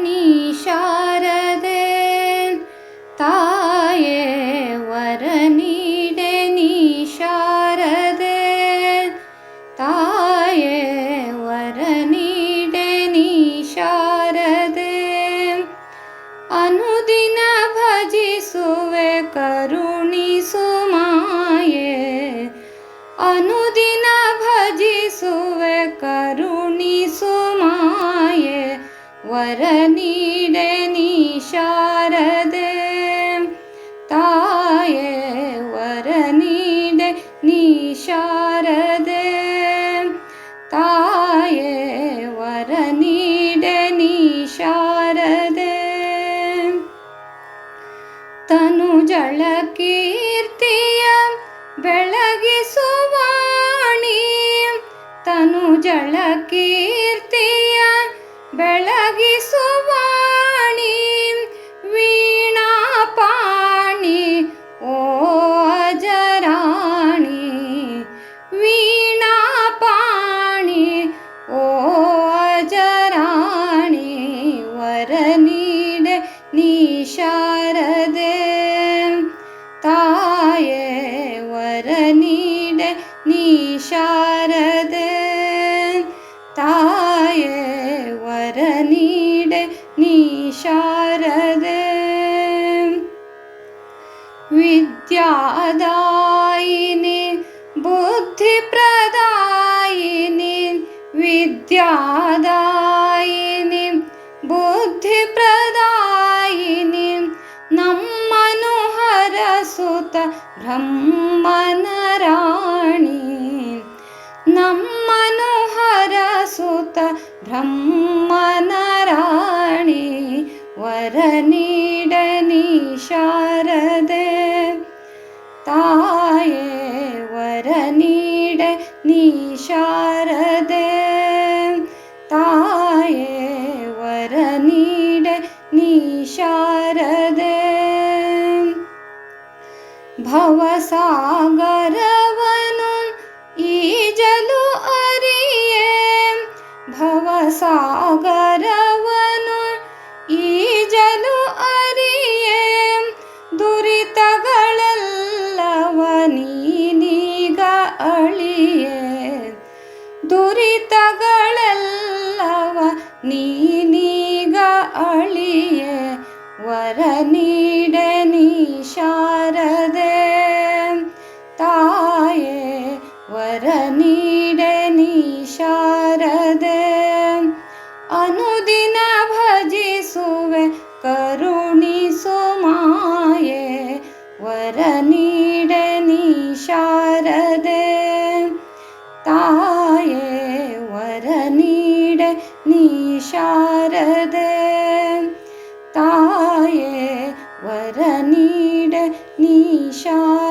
नि शारदे ताये वरनि शारदे ताये वरनि शारदे। अनु ವರ ನೀಡೆ ನೀ ಶಾರದೆ ತಾಯೇ ವರ ನೀಡೆ ನೀ ಶಾರದೆ ತಾಯೇ ವರ ನೀಡೆ ನೀ ಶಾರದೆ ತನು ಜಳ ಕೀರ್ತಿಯ ಬೆಳಗಿಸುವಾಣಿ ತನು ಜಳ ಕೀರ್ತಿಯ ಬೆಳಗಿಸುವಾಣಿ विद्यादायिनि बुद्धिप्रदायिनि विद्यादायिनि बुद्धिप्रदायिनि ननोहरसुत ब्रह्म ब्रह्मनराणि न मनोहरसुत ब्रह्मनराणि वरनीडनि शारदे नीड निशादे ताये वरनीड निशादे भवसा गरवनुजलु अरिये। भवसागरवनुजलु अरिये। दुरितगळल्लवनी ದುರಿತಗಳೆಲ್ಲವ ನೀನೀಗ ಅಳಿಯೇ ವರ ನೀಡೆ ನೀ ಶಾರದೆ ತಾಯೇ ವರ ನೀಡೆ ನೀ ಶಾರದೆ ಅನುದಿನ ಭಜಿಸುವೆ ಕರುಣಿಸು ಮಾಯೆ ವರ ನೀಡೆ ನೀ ಶಾರದೆ ಶಾರದೆ ತಾಯೇ ವರ ನೀಡೆ ನೀ ಶಾರದೆ